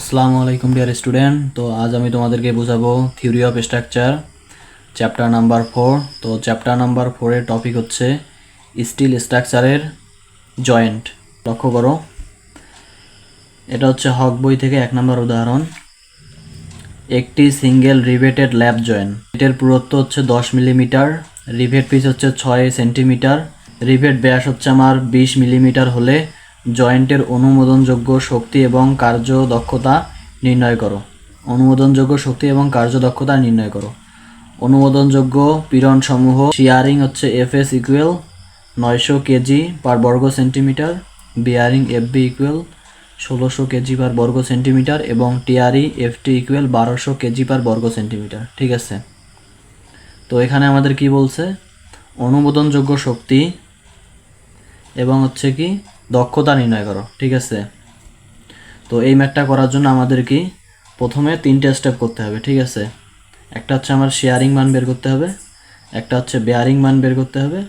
আসসালামু আলাইকুম dear student তো আজ আমি তোমাদেরকে বোঝাবো theory of structure chapter number four তো চ্যাপ্টার নাম্বার ফোরের টপিক হচ্ছে স্টিল স্ট্রাকচারের জয়েন্ট লক্ষ্য করো। এটা হচ্ছে হক বই থেকে এক নম্বর উদাহরণ। একটি সিঙ্গেল রিভেটেড ল্যাব জয়েন্ট এটার পুরুত্ব হচ্ছে দশ মিলিমিটার রিভেট পিস হচ্ছে ছয় সেন্টিমিটার রিভেট ব্যাস হচ্ছে আমার বিশ মিলিমিটার হলে জয়েন্টের অনুমোদনযোগ্য শক্তি এবং কার্যদক্ষতা নির্ণয় করো। অনুমোদনযোগ্য শক্তি এবং কার্যদক্ষতা নির্ণয় করো। অনুমোদনযোগ্য পীড়নসমূহ শিয়ারিং হচ্ছে এফ এস ইকুয়েল নয়শো কেজি পার বর্গ centimetre bearing F B equal ষোলোশো কেজি পার বর্গ সেন্টিমিটার এবং T R E F T equal বারোশো কেজি পার বর্গ সেন্টিমিটার ঠিক আছে? তো এখানে আমাদের কি বলছে? অনুমোদনযোগ্য শক্তি এবং হচ্ছে কি? দক্ষতা নির্ণয় করো, ঠিক আছে? তো এই ম্যাথটা করার জন্য আমাদের কি? প্রথমে তিনটে স্টেপ করতে হবে, ঠিক আছে? একটা হচ্ছে আমার শেয়ারিং মান বের করতে হবে, একটা হচ্ছে বেয়ারিং মান বের করতে হবে,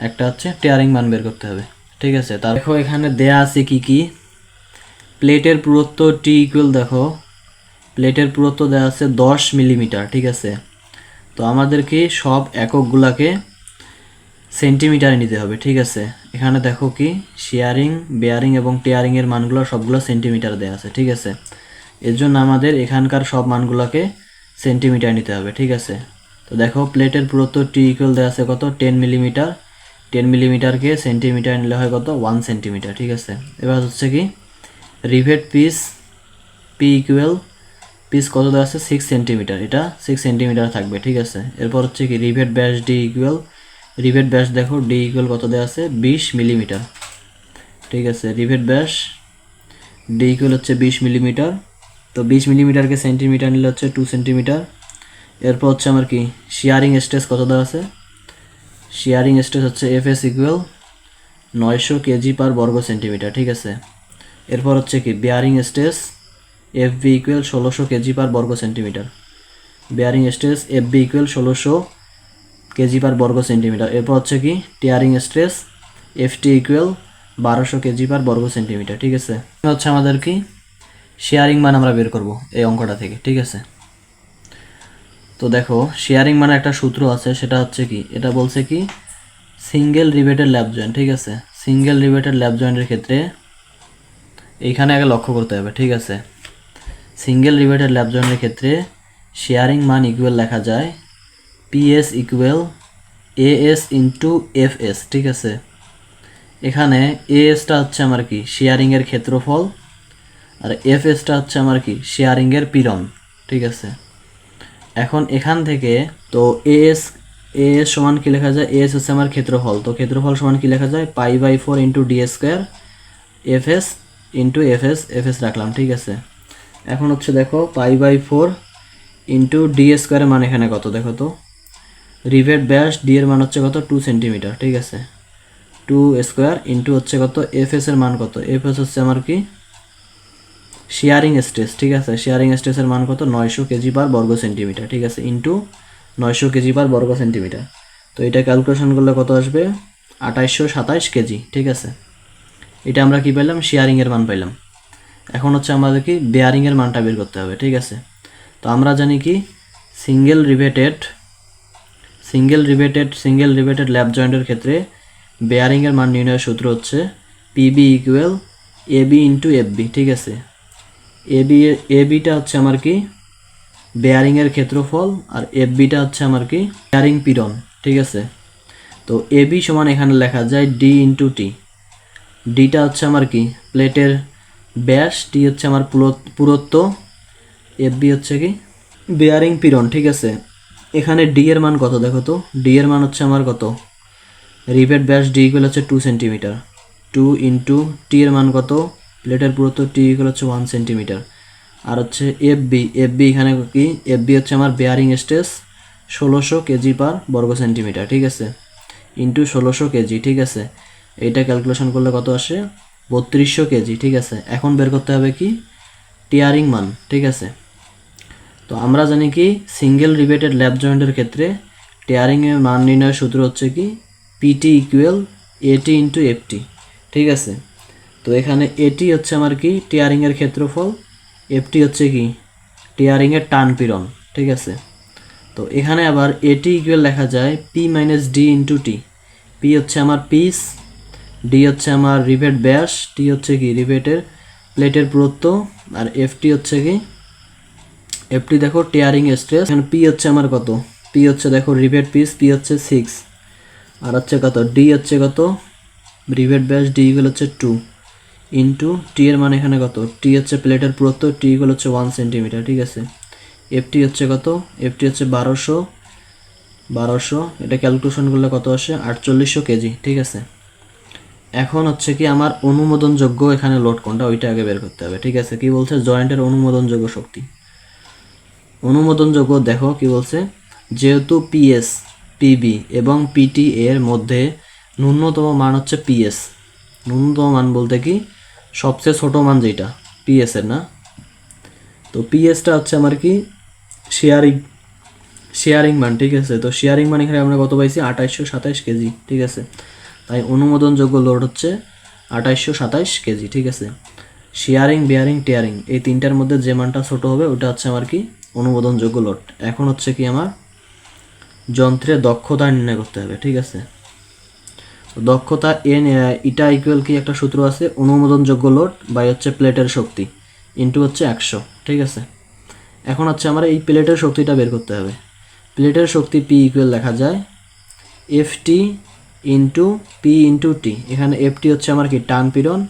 একটা হচ্ছে টেয়ারিং মান বের করতে হবে, ঠিক আছে? তার দেখো এখানে দেয়া আছে কি কি? প্লেটের পুরুত্ব টি ইকুয়াল দেখো প্লেটের পুরুত্ব দেওয়া আছে দশ মিলিমিটার ঠিক আছে? তো আমাদেরকে সব এককগুলাকে সেন্টিমিটারে নিতে হবে, ঠিক আছে? এখানে দেখো কি শেয়ারিং বেয়ারিং এবং টেয়ারিং এর মানগুলো সবগুলো সেন্টিমিটার দেওয়া আছে, ঠিক আছে? এর জন্য আমাদের এখানকার সব মানগুলোকে সেন্টিমিটার নিতে হবে, ঠিক আছে? তো দেখো, প্লেটের পুরুত্ব টি ইকুয়াল দেওয়া আছে কত? টেন মিলিমিটার টেন মিলিমিটারকে সেন্টিমিটার নিলে হয় কত? ওয়ান সেন্টিমিটার ঠিক আছে? এবার হচ্ছে কি rivet pitch P equal pitch কত দেওয়া আছে? সিক্স সেন্টিমিটার এটা সিক্স সেন্টিমিটার থাকবে, ঠিক আছে? এরপর হচ্ছে কি রিভেট ব্যাস ডি ইকুয়াল রিভেট ব্যাস দেখো ডি ইকুয়াল কত দেওয়া আছে? বিশ মিলিমিটার। ঠিক আছে, রিভেট ব্যাস ডি ইকুয়াল হচ্ছে বিশ মিলিমিটার। তো বিশ মিলিমিটারকে সেন্টিমিটার নিলে হচ্ছে টু সেন্টিমিটার এরপর হচ্ছে আমার কি? শিয়ারিং স্ট্রেস কত দেওয়া আছে? শিয়ারিং স্ট্রেস হচ্ছে এফ এস ইকুয়াল নয়শো কেজি পার বর্গ সেন্টিমিটার ঠিক আছে? এরপর হচ্ছে কি? Bearing stress F B equal ষোলোশো কেজি পার বর্গ centimetre bearing stress F B equal ষোলোশো কেজি পার বর্গ সেন্টিমিটার। এরপর হচ্ছে কি tearing stress F T equal বারোশো কেজি পার বর্গ সেন্টিমিটার, ঠিক আছে? হচ্ছে আমাদের কি শেয়ারিং মান আমরা বের করব এই অঙ্কটা থেকে, ঠিক আছে? তো দেখো শেয়ারিং মানে একটা সূত্র আছে, সেটা হচ্ছে কি, এটা বলছে কি সিঙ্গেল রিবেটেড ল্যাব জয়েন্ট ঠিক আছে? সিঙ্গেল রিবেটেড ল্যাব জয়েন্টের ক্ষেত্রে এইখানে আগে লক্ষ্য করতে হবে, ঠিক আছে? সিঙ্গেল রিবেটেড ল্যাব জয়েন্টের ক্ষেত্রে শেয়ারিং মান ইকুয়াল লেখা যায় PS equal AS into F S ঠিক আছে? এখানে এএসটা হচ্ছে আমার কি? শেয়ারিংয়ের ক্ষেত্রফল, আর এফ এসটা হচ্ছে আমার কি? শেয়ারিংয়ের পীড়ন, ঠিক আছে? এখন এখান থেকে, তো এএস এএস সমান কি লেখা যায়? এএস হচ্ছে আমার ক্ষেত্রফল, তো ক্ষেত্রফল সমান কি লেখা যায়? Pi by four into D square F S into F S F S রাখলাম, ঠিক আছে? এখন হচ্ছে দেখো, pi by four into D স্কোয়ারের মান এখানে কত? দেখো তো। রিভেট ব্যাস ডি এর মান হচ্ছে কত? টু সেন্টিমিটার, ঠিক আছে? টু স্কোয়ার ইন্টু হচ্ছে কত? এফ এস এর মান কত? এফ এস হচ্ছে আমার কি? শেয়ারিং স্ট্রেস, ঠিক আছে? শেয়ারিং স্ট্রেসের মান কত? নয়শো কেজি পার বর্গ সেন্টিমিটার, ঠিক আছে? ইন্টু নয়শো কেজি পার বর্গ সেন্টিমিটার। তো এটা ক্যালকুলেশন করলে কত আসবে? আঠাইশশো সাতাইশ কেজি, ঠিক আছে? এটা আমরা কি পেলাম? শেয়ারিংয়ের মান পাইলাম এখন হচ্ছে আমাদের কি? বেয়ারিংয়ের মানটা বের করতে হবে, ঠিক আছে? তো আমরা জানি কি? Single riveted single riveted single riveted lap জয়েন্টের ক্ষেত্রে বেয়ারিংয়ের মান নির্ণয়ের সূত্র হচ্ছে PB equal A B into F B ঠিক আছে? এ বি এ বিটা হচ্ছে আমার কি? বেয়ারিংয়ের ক্ষেত্রফল আর এফ বিটা হচ্ছে আমার কি? বেয়ারিং পিরন ঠিক আছে? তো এ বি সমান এখানে লেখা যায় ডি ইন্টু টি ডিটা হচ্ছে আমার কি? প্লেটের ব্যাস টি হচ্ছে আমার পুরো- পুরুত্ব। এফ বি হচ্ছে কি? বেয়ারিং পিরন ঠিক আছে? এখানে ডি এর মান কত দেখো তো? ডি এর মান হচ্ছে আমার কত? রিভেট ব্যাস ডি ইকুয়াল হচ্ছে two centimetre two into T এর মান কত? প্লেটের পুরুত্ব টি ইকুয়াল হচ্ছে ওয়ান সেন্টিমিটার আর হচ্ছে এফ বি এফ বি এখানে কি? এফ বি হচ্ছে আমার বেয়ারিং স্ট্রেস ষোলোশো কেজি পার বর্গ সেন্টিমিটার ঠিক আছে? ইন্টু ষোলোশো কেজি ঠিক আছে? এইটা ক্যালকুলেশন করলে কত আসে? বত্রিশশো কেজি ঠিক আছে? এখন বের করতে হবে কি? টিয়ারিং মান, ঠিক আছে? তো আমরা জানি কি সিঙ্গেল রিবেটেড ল্যাব জয়েন্টের ক্ষেত্রে টেয়ারিংয়ের মান নির্ণয়ের সূত্র হচ্ছে কি PT equal AT into FT ঠিক আছে? তো এখানে এটি হচ্ছে আমার কি টিয়ারিংয়ের ক্ষেত্রফল এফটি হচ্ছে কি টিয়ারিংয়ের টান পীড়ন, ঠিক আছে? তো এখানে আবার এটি ইকুয়াল লেখা যায় P minus D into T P হচ্ছে আমার পিস ডি হচ্ছে আমার রিভেট ব্যাস টি হচ্ছে কি রিভেটের প্লেটের পুরুত্ব, আর এফটি হচ্ছে কি এফটি দেখো টিয়ারিং স্ট্রেস এখানে পি হচ্ছে আমার কত? পি হচ্ছে দেখো রিভেট পিস পি হচ্ছে সিক্স আর হচ্ছে কত? ডি হচ্ছে কত? রিভেট ব্যাস ডি ইকুয়াল হচ্ছে টু ইন্টু টি এর মানে এখানে কত? টি হচ্ছে প্লেটের পুরুত্ব টি ইকুয়াল হচ্ছে ওয়ান সেন্টিমিটার ঠিক আছে? এফটি হচ্ছে কত? এফটি হচ্ছে বারোশো। বারোশো, এটা ক্যালকুলেশন করলে কত আসে? আটচল্লিশশো কেজি, ঠিক আছে? এখন হচ্ছে কি আমার অনুমোদনযোগ্য এখানে লোড কোনটা? ওইটা আগে বের করতে হবে, ঠিক আছে? কি বলছে? জয়েন্টের অনুমোদনযোগ্য শক্তি। অনুমোদনযোগ্য দেখো কি বলছে? যেহেতু পিএস পিবি এবং পিটি এর মধ্যে ন্যূনতম মান হচ্ছে পিএস ন্যূনতম মান বলতে কি? সবচেয়ে ছোট মান যেটা পিএস এর না? তো পিএসটা হচ্ছে আমার কি? শেয়ারিং শেয়ারিং মান, ঠিক আছে? তো শেয়ারিং মান এখানে আমরা কত পাইছি? আঠাইশশো সাতাইশ কেজি, ঠিক আছে? তাই অনুমোদনযোগ্য লোড হচ্ছে আঠাইশশো সাতাইশ কেজি, ঠিক আছে? শেয়ারিং বেয়ারিং টেয়ারিং এই তিনটার মধ্যে যে মানটা ছোট হবে, ওটা হচ্ছে আমার কি? অনুমোদনযোগ্য লোড এখন হচ্ছে কি আমার? যন্ত্রের দক্ষতা নির্ণয় করতে হবে, ঠিক আছে? দক্ষতা এন ইটা ইকুয়াল কি একটা সূত্র আছে? অনুমোদনযোগ্য লোড বাই হচ্ছে প্লেটের শক্তি ইন্টু হচ্ছে একশো, ঠিক আছে? এখন হচ্ছে আমার এই প্লেটের শক্তিটা বের করতে হবে। প্লেটের শক্তি পি ইকুয়াল লেখা যায় F T into P into T এখানে এফ টি হচ্ছে আমার কি? টান পীড়ন।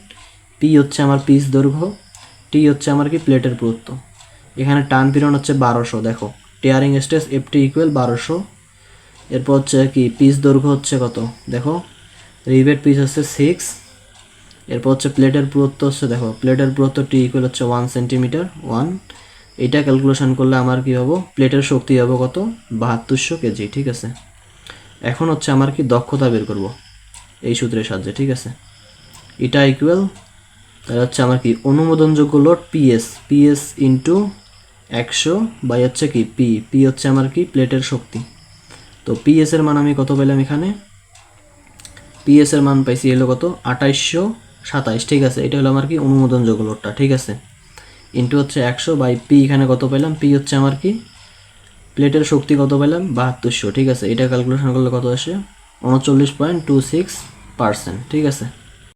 পি হচ্ছে আমার পিস দৈর্ঘ্য টি হচ্ছে আমার কি প্লেটের পুরুত্ব এখানে টান পীড়ন হচ্ছে বারোশো, দেখো। Tearing stress F T equal বারোশো। এরপর হচ্ছে কি পিস দৈর্ঘ্য হচ্ছে কত? দেখো। রিভেট পিস হচ্ছে সিক্স এরপর হচ্ছে প্লেটের পুরুত্ব হচ্ছে, দেখো প্লেটের পুরুত্ব টি ইকুয়াল হচ্ছে ওয়ান সেন্টিমিটার ওয়ান এটা ক্যালকুলেশন করলে আমার কি হব? প্লেটের শক্তি হবে কত? বাহাত্তরশো কেজি, ঠিক আছে? এখন হচ্ছে আমার কি দক্ষতা বের করব, এই সূত্রের সাহায্যে, ঠিক আছে? এটা ইকুয়াল তাহলে হচ্ছে আমার কি? অনুমোদনযোগ্য লোড পিএস পিএস ইন্টু একশো বাই হচ্ছে কি? পি পি হচ্ছে আমার কি? প্লেটের শক্তি। তো পিএস এর মান আমি কত পেলাম এখানে? পিএস এর মান পাইছি এলো কত? আঠাইশশো সাতাইশ, ঠিক আছে? এটা হলো আমার কি? অনুমোদনযোগ্য লোডটা ঠিক আছে? ইন্টু হচ্ছে একশো বাই পি এখানে কত পেলাম? পি হচ্ছে আমার কি? প্লেটের শক্তি কত পেলাম? বাহাত্তরশো, ঠিক আছে? এটা ক্যালকুলেশন করলে কত আসে? উনচল্লিশ পয়েন্ট টু সিক্স পার্সেন্ট ঠিক আছে?